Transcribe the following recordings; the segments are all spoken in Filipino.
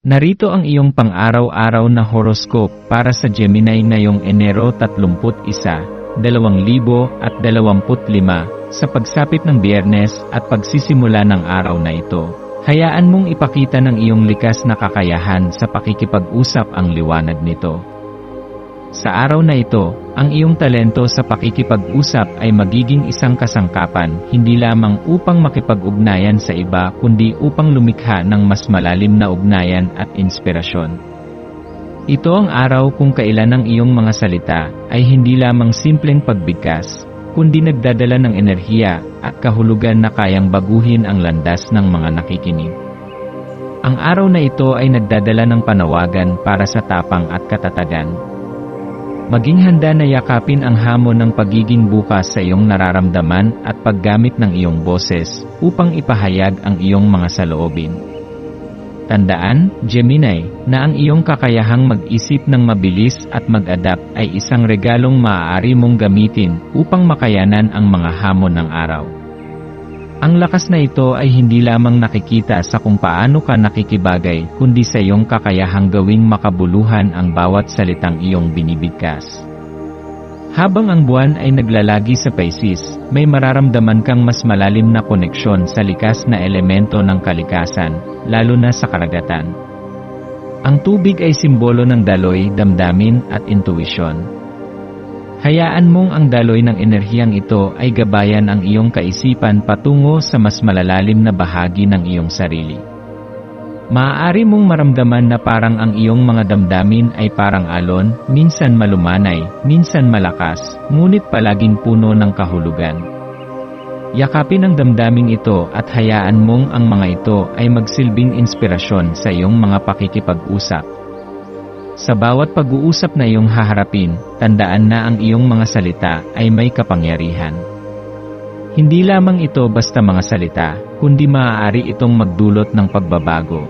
Narito ang iyong pang-araw-araw na horoscope para sa Gemini ngayong Enero 31, 2025 sa pagsapit ng biyernes at pagsisimula ng araw na ito. Hayaan mong ipakita ng iyong likas na kakayahan sa pakikipag-usap ang liwanag nito. Sa araw na ito, ang iyong talento sa pakikipag-usap ay magiging isang kasangkapan hindi lamang upang makipag-ugnayan sa iba kundi upang lumikha ng mas malalim na ugnayan at inspirasyon. Ito ang araw kung kailan ang iyong mga salita ay hindi lamang simpleng pagbigkas, kundi nagdadala ng enerhiya at kahulugan na kayang baguhin ang landas ng mga nakikinig. Ang araw na ito ay nagdadala ng panawagan para sa tapang at katatagan. Maging handa na yakapin ang hamon ng pagiging bukas sa iyong nararamdaman at paggamit ng iyong boses upang ipahayag ang iyong mga saloobin. Tandaan, Gemini, na ang iyong kakayahang mag-isip ng mabilis at mag-adapt ay isang regalong maaari mong gamitin upang makayanan ang mga hamon ng araw. Ang lakas na ito ay hindi lamang nakikita sa kung paano ka nakikibagay kundi sa iyong kakayahang gawing makabuluhan ang bawat salitang iyong binibigkas. Habang ang buwan ay naglalagi sa Pisces, may mararamdaman kang mas malalim na koneksyon sa likas na elemento ng kalikasan, lalo na sa karagatan. Ang tubig ay simbolo ng daloy, damdamin at intuisyon. Hayaan mong ang daloy ng enerhiyang ito ay gabayan ang iyong kaisipan patungo sa mas malalalim na bahagi ng iyong sarili. Maaari mong maramdaman na parang ang iyong mga damdamin ay parang alon, minsan malumanay, minsan malakas, ngunit palaging puno ng kahulugan. Yakapin ang damdaming ito at hayaan mong ang mga ito ay magsilbing inspirasyon sa iyong mga pakikipag-usap. Sa bawat pag-uusap na iyong haharapin, tandaan na ang iyong mga salita ay may kapangyarihan. Hindi lamang ito basta mga salita, kundi maaari itong magdulot ng pagbabago.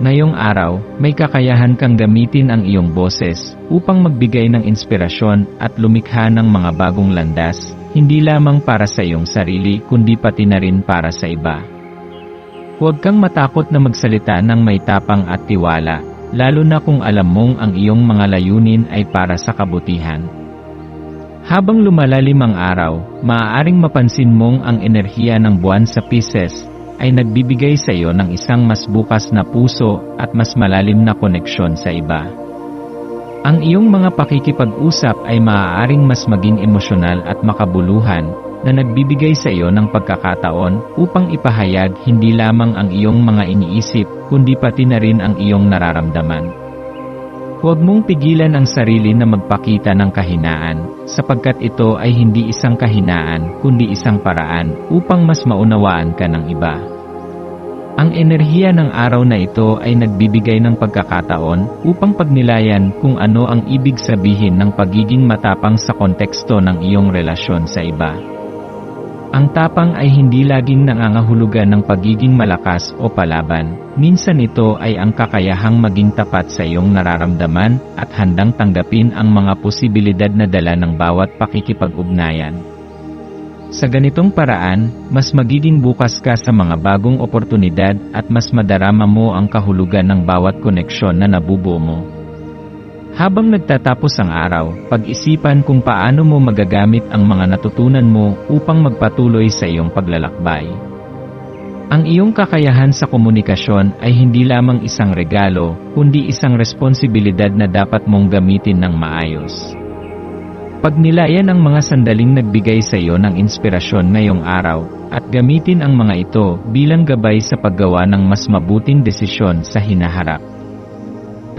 Ngayong araw, may kakayahan kang gamitin ang iyong boses upang magbigay ng inspirasyon at lumikha ng mga bagong landas, hindi lamang para sa iyong sarili kundi pati na rin para sa iba. Huwag kang matakot na magsalita ng may tapang at tiwala, lalo na kung alam mong ang iyong mga layunin ay para sa kabutihan. Habang lumalalim ang araw, maaaring mapansin mong ang enerhiya ng buwan sa Pisces ay nagbibigay sa iyo ng isang mas bukas na puso at mas malalim na koneksyon sa iba. Ang iyong mga pakikipag-usap ay maaaring mas maging emosyonal at makabuluhan na nagbibigay sa iyo ng pagkakataon upang ipahayag hindi lamang ang iyong mga iniisip kundi pati na rin ang iyong nararamdaman. Huwag mong pigilan ang sarili na magpakita ng kahinaan, sapagkat ito ay hindi isang kahinaan kundi isang paraan upang mas maunawaan ka ng iba. Ang enerhiya ng araw na ito ay nagbibigay ng pagkakataon upang pagnilayan kung ano ang ibig sabihin ng pagiging matapang sa konteksto ng iyong relasyon sa iba. Ang tapang ay hindi laging nangangahulugan ng pagiging malakas o palaban. Minsan ito ay ang kakayahang maging tapat sa iyong nararamdaman at handang tanggapin ang mga posibilidad na dala ng bawat pakikipag-ugnayan. Sa ganitong paraan, mas magiging bukas ka sa mga bagong oportunidad at mas madarama mo ang kahulugan ng bawat koneksyon na nabubuo mo. Habang nagtatapos ang araw, pag-isipan kung paano mo magagamit ang mga natutunan mo upang magpatuloy sa iyong paglalakbay. Ang iyong kakayahan sa komunikasyon ay hindi lamang isang regalo, kundi isang responsibilidad na dapat mong gamitin ng maayos. Pagnilayan ang mga sandaling nagbigay sa iyo ng inspirasyon ngayong araw, at gamitin ang mga ito bilang gabay sa paggawa ng mas mabuting desisyon sa hinaharap.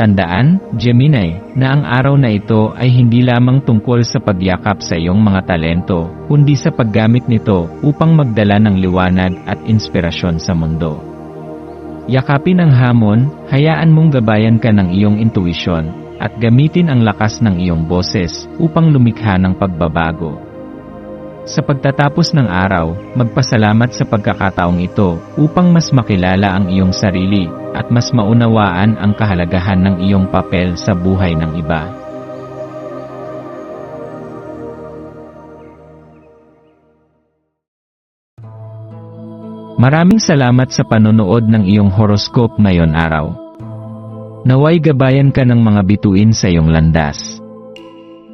Tandaan, Gemini, na ang araw na ito ay hindi lamang tungkol sa pagyakap sa iyong mga talento, kundi sa paggamit nito upang magdala ng liwanag at inspirasyon sa mundo. Yakapin ang hamon, hayaan mong gabayan ka ng iyong intuisyon, at gamitin ang lakas ng iyong boses upang lumikha ng pagbabago. Sa pagtatapos ng araw, magpasalamat sa pagkakataong ito upang mas makilala ang iyong sarili at mas maunawaan ang kahalagahan ng iyong papel sa buhay ng iba. Maraming salamat sa panonood ng iyong horoscope ngayon araw. Naway gabayan ka ng mga bituin sa iyong landas.